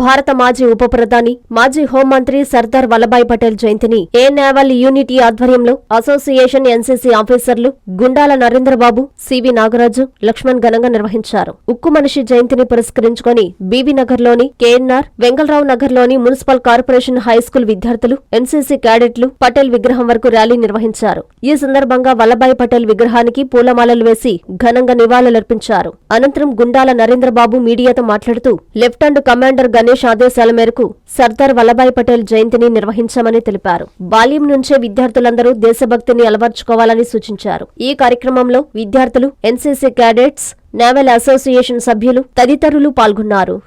భారత మాజీ ఉప ప్రధాని మాజీ హోంమంత్రి సర్దార్ వల్లభాయ్ పటేల్ జయంతిని ఏ నేవల్ యూనిటీ ఆధ్వర్యంలో అసోసియేషన్ ఎన్సీసీ ఆఫీసర్లు గుండాల నరేంద్రబాబు సివి నాగరాజు లక్ష్మణ్ ఘనంగా నిర్వహించారు. ఉక్కు మనిషి జయంతిని పురస్కరించుకొని బీవీ నగర్లోని కేఎన్ఆర్ వెంగళరావు నగర్లోని మున్సిపల్ కార్పొరేషన్ హైస్కూల్ విద్యార్థులు ఎన్సీసీ క్యాడెట్లు పటేల్ విగ్రహం వరకు ర్యాలీ నిర్వహించారు. ఈ సందర్భంగా వల్లభాయ్ పటేల్ విగ్రహానికి పూలమాలలు వేసి ఘనంగా నివాళులర్పించారు. అనంతరం గుండాల నరేంద్రబాబు మీడియాతో మాట్లాడుతూ లెఫ్టినెంట్ కమాండర్ గణేష్ ఆంధ్రప్రదేశ్ ఆదేశాల మేరకు సర్దార్ వల్లభాయ్ పటేల్ జయంతిని నిర్వహించామని తెలిపారు. బాల్యం నుంచే విద్యార్థులందరూ దేశభక్తిని అలవర్చుకోవాలని సూచించారు. ఈ కార్యక్రమంలో విద్యార్థులు ఎన్సీసీ క్యాడెట్స్ నేవల్ అసోసియేషన్ సభ్యులు తదితరులు పాల్గొన్నారు.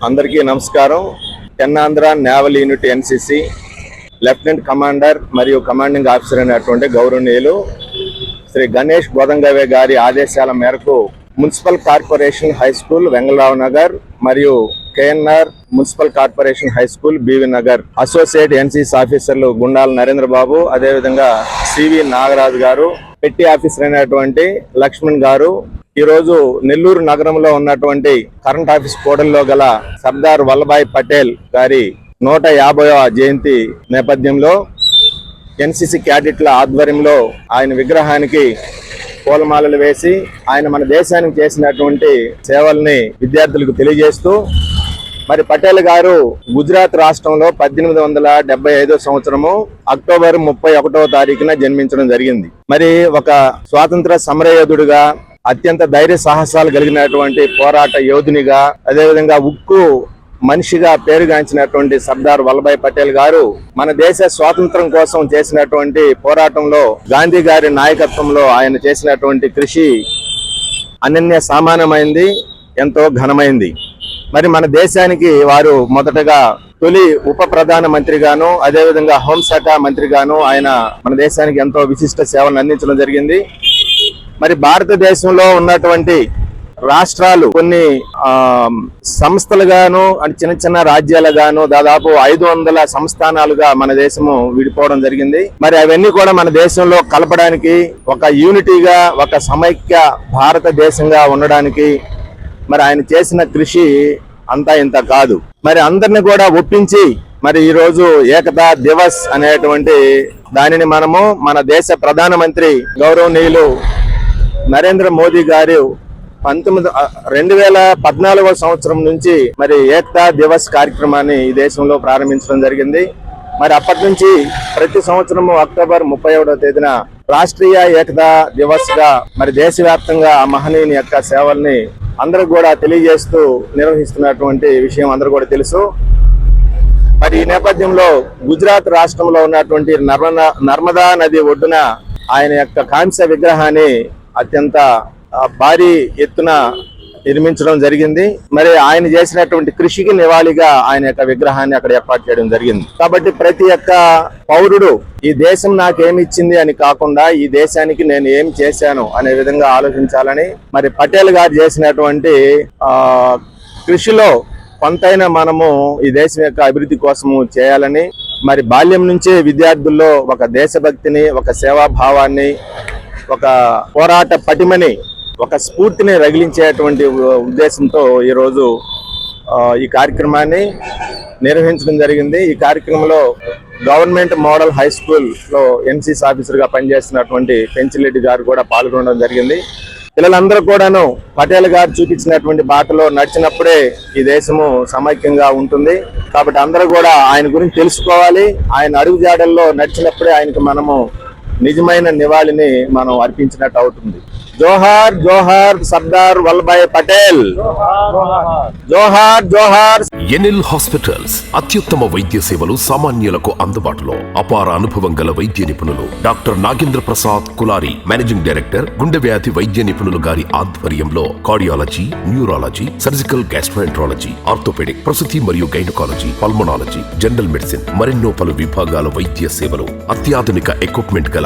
అందరికీ నమస్కారం. తెన్నాంధ్ర naval unit NCC lieutenant commander మరియు కమాండింగ్ ఆఫీసర్ అయినటువంటి గౌరవనీయులు శ్రీ గణేష్ గోదంగవే గారి ఆదేశాల మేరకు municipal corporation high school Vengalarao Nagar మరియు KNR municipal corporation high school BV Nagar. Associate NCC ఆఫీసర్లు గుండాల నరేంద్ర బాబు అదేవిధంగా సివి నాగరాజు గారు పెట్టి ఆఫీసర్ అయినటువంటి లక్ష్మణ్ గారు ఈరోజు నెల్లూరు నగరంలో ఉన్నటువంటి కరెంట్ ఆఫీస్ కోడల్లో గల సర్దార్ వల్లభాయ్ పటేల్ గారి నూట యాభైవ జయంతి నేపథ్యంలో ఎన్సిసి క్యాడెట్ల ఆధ్వర్యంలో ఆయన విగ్రహానికి పూలమాలలు వేసి ఆయన మన దేశానికి చేసినటువంటి సేవల్ని విద్యార్థులకు తెలియజేస్తూ మరి పటేల్ గారు గుజరాత్ రాష్ట్రంలో పద్దెనిమిది వందల డెబ్బై ఐదో సంవత్సరము అక్టోబర్ ముప్పై ఒకటవ తారీఖున జన్మించడం జరిగింది. మరి ఒక స్వాతంత్ర సమరయోధుడిగా అత్యంత ధైర్య సాహసాలు కలిగినటువంటి పోరాట యోధునిగా అదేవిధంగా ఉక్కు మనిషిగా పేరుగాంచినటువంటి సర్దార్ వల్లభాయ్ పటేల్ గారు మన దేశ స్వాతంత్రం కోసం చేసినటువంటి పోరాటంలో గాంధీ గారి నాయకత్వంలో ఆయన చేసినటువంటి కృషి అనన్య సామానమైంది ఎంతో ఘనమైంది. మరి మన దేశానికి వారు మొదటగా తొలి ఉప ప్రధాన మంత్రిగాను అదేవిధంగా హోంశాఖ మంత్రిగాను ఆయన మన దేశానికి ఎంతో విశిష్ట సేవలను అందించడం జరిగింది. మరి భారతదేశంలో ఉన్నటువంటి రాష్ట్రాలు కొన్ని సంస్థలుగాను అంటే చిన్న చిన్న రాజ్యాలుగాను దాదాపు ఐదు వందల సంస్థానాలుగా మన దేశము విడిపోవడం జరిగింది. మరి అవన్నీ కూడా మన దేశంలో కలపడానికి ఒక యూనిటీగా ఒక సమైక్య భారతదేశంగా ఉండడానికి మరి ఆయన చేసిన కృషి అంతా ఇంత కాదు. మరి అందరిని కూడా ఒప్పించి మరి ఈరోజు ఏకతా దివస్ అనేటువంటి దానిని మనము మన దేశ ప్రధానమంత్రి గౌరవనీయులు నరేంద్ర మోదీ గారు పంతొమ్మిది రెండు వేల పద్నాలుగో సంవత్సరం నుంచి మరి ఏకతా దివస్ కార్యక్రమాన్ని ఈ దేశంలో ప్రారంభించడం జరిగింది. మరి అప్పటి నుంచి ప్రతి సంవత్సరము అక్టోబర్ ముప్పై ఒకటో తేదీన రాష్ట్రీయ ఏకతా దివస్గా మరి దేశవ్యాప్తంగా ఆ మహనీయుని యొక్క సేవల్ని అందరూ కూడా తెలియజేస్తూ నిర్వహిస్తున్నటువంటి విషయం అందరూ కూడా తెలుసు. మరి ఈ నేపథ్యంలో గుజరాత్ రాష్ట్రంలో ఉన్నటువంటి నర్మదా నర్మదా నది ఒడ్డున ఆయన యొక్క కాంస్య విగ్రహాన్ని అత్యంత భారీ ఎత్తున నిర్మించడం జరిగింది. మరి ఆయన చేసినటువంటి కృషికి నివాళిగా ఆయన యొక్క విగ్రహాన్ని అక్కడ ఏర్పాటు చేయడం జరిగింది. కాబట్టి ప్రతి ఒక్క పౌరుడు ఈ దేశం నాకేమి ఇచ్చింది అని కాకుండా ఈ దేశానికి నేను ఏం చేశాను అనే విధంగా ఆలోచించాలని మరి పటేల్ గారు చేసినటువంటి ఆ కృషిలో కొంతైనా మనము ఈ దేశం యొక్క అభివృద్ధి కోసము చేయాలని మరి బాల్యం నుంచే విద్యార్థుల్లో ఒక దేశభక్తిని ఒక సేవాభావాన్ని ఒక పోరాట పటిమని ఒక స్ఫూర్తిని రగిలించేటువంటి ఉద్దేశంతో ఈరోజు ఈ కార్యక్రమాన్ని నిర్వహించడం జరిగింది. ఈ కార్యక్రమంలో గవర్నమెంట్ మోడల్ హై స్కూల్లో ఎన్సీసీ ఆఫీసర్గా పనిచేస్తున్నటువంటి పెంచిరెడ్డి గారు కూడా పాల్గొనడం జరిగింది. పిల్లలందరూ కూడాను పటేల్ గారు చూపించినటువంటి బాటలో నడిచినప్పుడే ఈ దేశము సమైక్యంగా ఉంటుంది. కాబట్టి అందరూ కూడా ఆయన గురించి తెలుసుకోవాలి. ఆయన అడుగుజాడల్లో నడిచినప్పుడే ఆయనకు మనము నిజమైన నివాళిని మనం అర్పించినట్టు అవుతుంది. జోహార్ జోహార్ సర్దార్ వల్లభాయ్ పటేల్. జోహార్ జోహార్. ఎనిల్ హాస్పిటల్స్ అత్యుత్తమ వైద్య సేవలు సామాన్యులకు అందుబాటులో అపార అనుభవం గల వైద్య నిపుణులు doctor Nagendra Prasad Kulari managing director గుండె వ్యాధి వైద్య నిపుణులు గారి ఆధ్వర్యంలో cardiology neurology surgical gastroenterology orthopaedic ప్రసూతి మరియు గైనకాలజీ పల్మనాలజీ జనరల్ మెడిసిన్ మరెన్నో పలు విభాగాల వైద్య సేవలు అత్యాధునిక ఎక్విప్మెంట్ గల